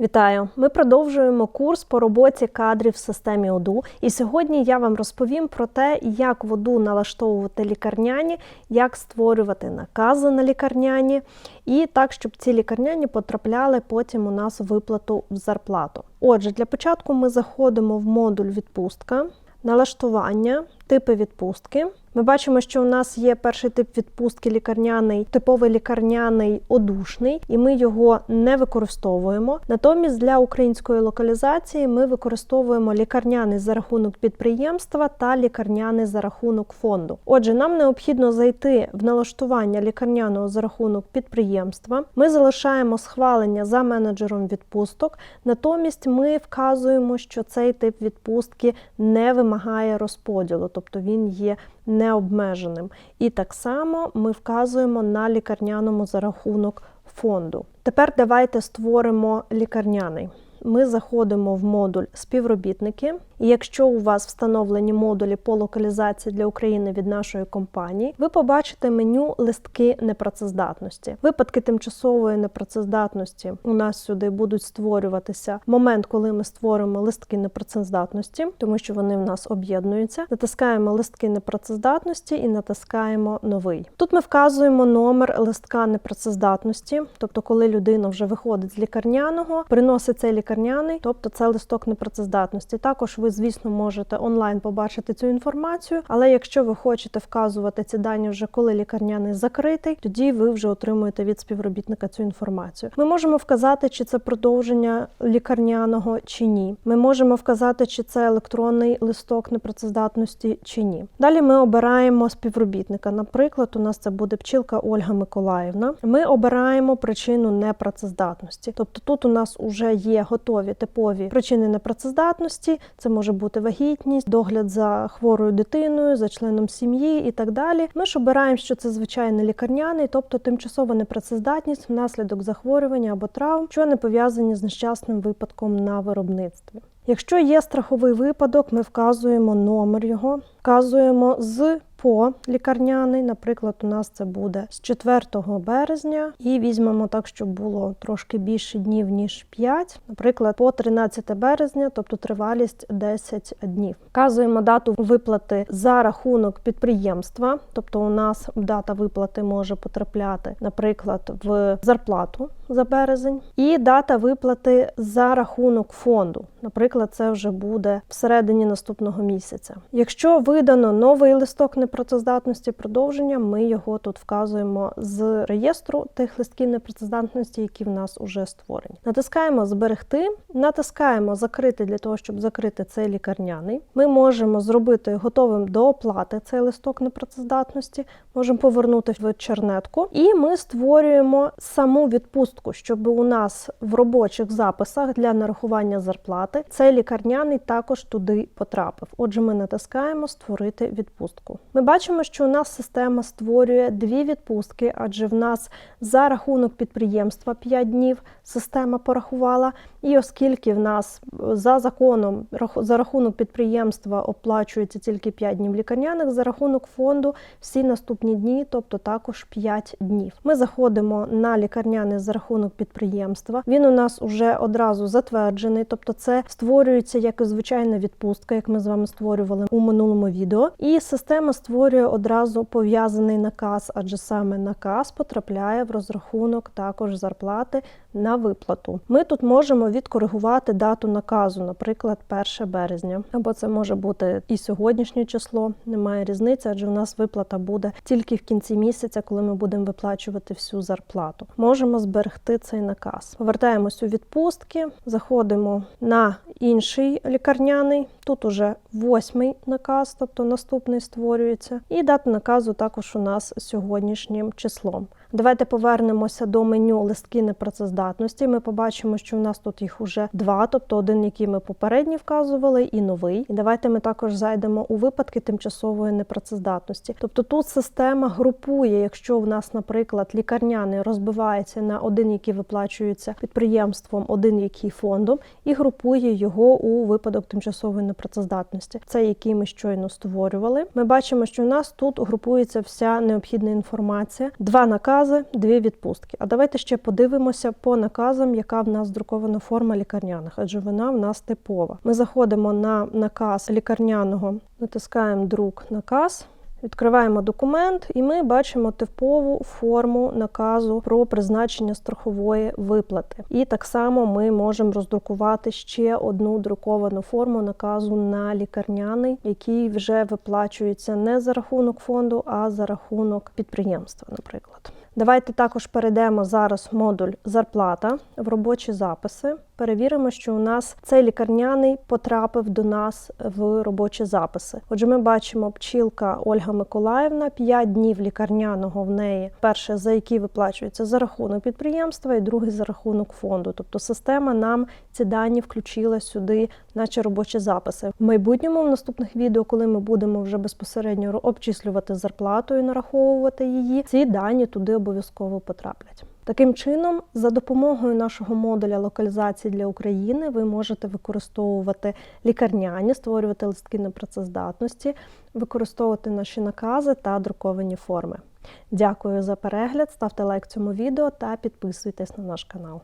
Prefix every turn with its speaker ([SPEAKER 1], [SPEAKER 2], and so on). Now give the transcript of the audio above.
[SPEAKER 1] Вітаю! Ми продовжуємо курс по роботі кадрів в системі ОДУ. І сьогодні я вам розповім про те, як в ОДУ налаштовувати лікарняні, як створювати накази на лікарняні, і так, щоб ці лікарняні потрапляли потім у нас в виплату в зарплату. Отже, для початку ми заходимо в модуль відпустка, налаштування, типи відпустки. Ми бачимо, що у нас є перший тип відпустки лікарняний, типовий лікарняний одушний, і ми його не використовуємо. Натомість для української локалізації ми використовуємо лікарняний за рахунок підприємства та лікарняний за рахунок фонду. Отже, нам необхідно зайти в налаштування лікарняного за рахунок підприємства. Ми залишаємо схвалення за менеджером відпусток. Натомість ми вказуємо, що цей тип відпустки не вимагає розподілу, тобто він є необмеженим. І так само ми вказуємо на лікарняному за рахунок фонду. Тепер давайте створимо лікарняний. Ми заходимо в модуль співробітники, і якщо у вас встановлені модулі по локалізації для України від нашої компанії, ви побачите меню листки непрацездатності. Випадки тимчасової непрацездатності у нас сюди будуть створюватися момент, коли ми створимо листки непрацездатності, тому що вони в нас об'єднуються. Натискаємо листки непрацездатності і натискаємо новий. Тут ми вказуємо номер листка непрацездатності, тобто, коли людина вже виходить з лікарняного, приносить цей лікарняний, тобто це листок непрацездатності. Також ви, звісно, можете онлайн побачити цю інформацію, але якщо ви хочете вказувати ці дані вже коли лікарняний закритий, тоді ви вже отримуєте від співробітника цю інформацію. Ми можемо вказати, чи це продовження лікарняного чи ні. Ми можемо вказати, чи це електронний листок непрацездатності чи ні. Далі ми обираємо співробітника. Наприклад, у нас це буде пчілка Ольга Миколаївна. Ми обираємо причину непрацездатності. Тобто тут у нас вже є готові типові причини непрацездатності. Це може бути вагітність, догляд за хворою дитиною, за членом сім'ї і так далі. Ми ж обираємо, що це звичайний лікарняний, тобто тимчасова непрацездатність внаслідок захворювання або травм, що не пов'язані з нещасним випадком на виробництві. Якщо є страховий випадок, ми вказуємо номер його, вказуємо з по лікарняний. Наприклад, у нас це буде з 4 березня, і візьмемо так, щоб було трошки більше днів ніж 5. Наприклад, по 13 березня, тобто тривалість 10 днів. Вказуємо дату виплати за рахунок підприємства, тобто у нас дата виплати може потрапляти, наприклад, в зарплату за березень, і дата виплати за рахунок фонду. Наприклад, це вже буде всередині наступного місяця. Якщо видано новий листок непрацездатності продовження, ми його тут вказуємо з реєстру тих листків непрацездатності, які в нас вже створені. Натискаємо Зберегти, натискаємо Закрити для того, щоб закрити цей лікарняний. Ми можемо зробити готовим до оплати цей листок непрацездатності, можемо повернути в чернетку, і ми створюємо саму відпустку, щоб у нас в робочих записах для нарахування зарплати цей лікарняний також туди потрапив. Отже, ми натискаємо Створити відпустку. Ми бачимо, що у нас система створює дві відпустки, адже в нас за рахунок підприємства 5 днів система порахувала. І оскільки в нас за законом за рахунок підприємства оплачується тільки 5 днів лікарняних, за рахунок фонду всі наступні дні, тобто також 5 днів. Ми заходимо на лікарняний за рахунок підприємства. Він у нас уже одразу затверджений, тобто це створюється як і звичайна відпустка, як ми з вами створювали у минулому відео. І система створює одразу пов'язаний наказ, адже саме наказ потрапляє в розрахунок також зарплати на виплату. Ми тут можемо відкоригувати дату наказу, наприклад, 1 березня, або це може бути і сьогоднішнє число, немає різниці, адже в нас виплата буде тільки в кінці місяця, коли ми будемо виплачувати всю зарплату. Можемо зберегти цей наказ. Повертаємось у відпустки, заходимо на інший лікарняний. Тут уже восьмий наказ, тобто наступний створюється, і дата наказу також у нас сьогоднішнім числом. Давайте повернемося до меню листки непрацездатності. Ми побачимо, що в нас тут їх уже два, тобто один, який ми попередній вказували, і новий. І давайте ми також зайдемо у випадки тимчасової непрацездатності. Тобто тут система групує, якщо в нас, наприклад, лікарняний розбивається на один, який виплачується підприємством, один який фондом, і групує його у випадок тимчасової непрацездатності. Це який ми щойно створювали. Ми бачимо, що в нас тут групується вся необхідна інформація. Два накази накази, дві відпустки. А давайте ще подивимося по наказам, яка в нас друкована форма лікарняних, адже вона в нас типова. Ми заходимо на наказ лікарняного, натискаємо друк наказ. Відкриваємо документ, і ми бачимо типову форму наказу про призначення страхової виплати. І так само ми можемо роздрукувати ще одну друковану форму наказу на лікарняний, який вже виплачується не за рахунок фонду, а за рахунок підприємства, наприклад. Давайте також перейдемо зараз модуль зарплата в робочі записи. Перевіримо, що у нас цей лікарняний потрапив до нас в робочі записи. Отже, ми бачимо пчілка Ольга Миколаївна, 5 днів лікарняного в неї. Перше, за які виплачується за рахунок підприємства, і другий за рахунок фонду. Тобто система нам ці дані включила сюди, наче робочі записи. В майбутньому в наступних відео, коли ми будемо вже безпосередньо обчислювати зарплату і нараховувати її, ці дані туди обов'язково потраплять. Таким чином, за допомогою нашого модуля локалізації для України, ви можете використовувати лікарняні, створювати листки непрацездатності, використовувати наші накази та друковані форми. Дякую за перегляд, ставте лайк цьому відео та підписуйтесь на наш канал.